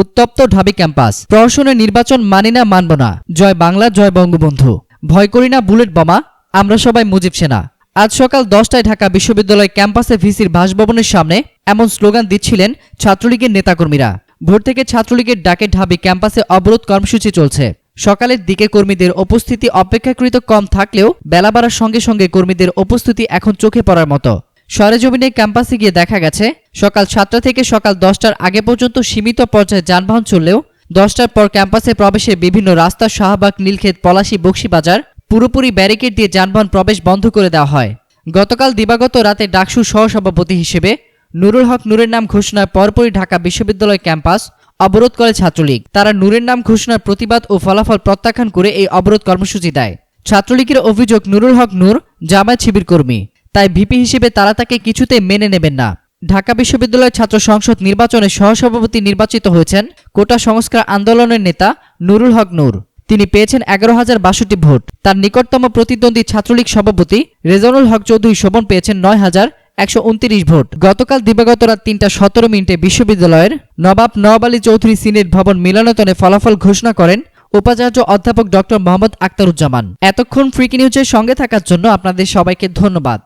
উত্তপ্ত ঢাবি ক্যাম্পাস। প্রহসনের নির্বাচন মানি না, মানব না। জয় বাংলা, জয় বঙ্গবন্ধু। ভয় করি না, বুলেট বোমা। আমরা সবাই মুজিব সেনা। আজ সকাল দশটায় ঢাকা বিশ্ববিদ্যালয় ক্যাম্পাসে ভিসির বাসভবনের সামনে এমন স্লোগান দিচ্ছিলেন ছাত্রলীগের নেতাকর্মীরা। ভোর থেকে ছাত্রলীগের ডাকে ঢাবি ক্যাম্পাসে অবরোধ কর্মসূচি চলছে। সকালের দিকে কর্মীদের উপস্থিতি অপেক্ষাকৃত কম থাকলেও বেলা বাড়ার সঙ্গে সঙ্গে কর্মীদের উপস্থিতি এখন চোখে পড়ার মতো। সরেজমিনে ক্যাম্পাসে গিয়ে দেখা গেছে, সকাল সাতটা থেকে সকাল দশটার আগে পর্যন্ত সীমিত পর্যায়ে যানবাহন চললেও দশটার পর ক্যাম্পাসে প্রবেশে বিভিন্ন রাস্তা, শাহবাগ, নীলক্ষেত, পলাশী, বক্সিবাজার পুরোপুরি ব্যারিকেড দিয়ে যানবাহন প্রবেশ বন্ধ করে দেওয়া হয়। গতকাল দিবাগত রাতে ডাকসু সহসভাপতি হিসেবে নুরুল হক নূরের নাম ঘোষণার পরপরই ঢাকা বিশ্ববিদ্যালয় ক্যাম্পাস অবরোধ করে ছাত্রলীগ। তারা নূরের নাম ঘোষণার প্রতিবাদ ও ফলাফল প্রত্যাখ্যান করে এই অবরোধ কর্মসূচি দেয়। ছাত্রলীগের অভিযোগ, নুরুল হক নূর জামায়াত শিবির কর্মী। তাই ভিপি হিসেবে তারা তাকে কিছুতেই মেনে নেবেন না। ঢাকা বিশ্ববিদ্যালয় ছাত্র সংসদ নির্বাচনে সহসভাপতি নির্বাচিত হয়েছেন কোটা সংস্কার আন্দোলনের নেতা নুরুল হক নূর। তিনি পেয়েছেন এগারো হাজার বাষট্টি ভোট। তার নিকটতম প্রতিদ্বন্দ্বী ছাত্রলীগ সভাপতি রেজানুল হক চৌধুরী শোভন পেয়েছেন নয় হাজার একশো উনত্রিশ ভোট। গতকাল দিবাগত রাত তিনটা সতেরো মিনিটে বিশ্ববিদ্যালয়ের নবাব নওয়াব আলী চৌধুরী সিনেট ভবন মিলনায়তনে ফলাফল ঘোষণা করেন উপাচার্য অধ্যাপক ডক্টর মোহাম্মদ আক্তারুজ্জামান। এতক্ষণ ফ্রিকি নিউজের সঙ্গে থাকার জন্য আপনাদের সবাইকে ধন্যবাদ।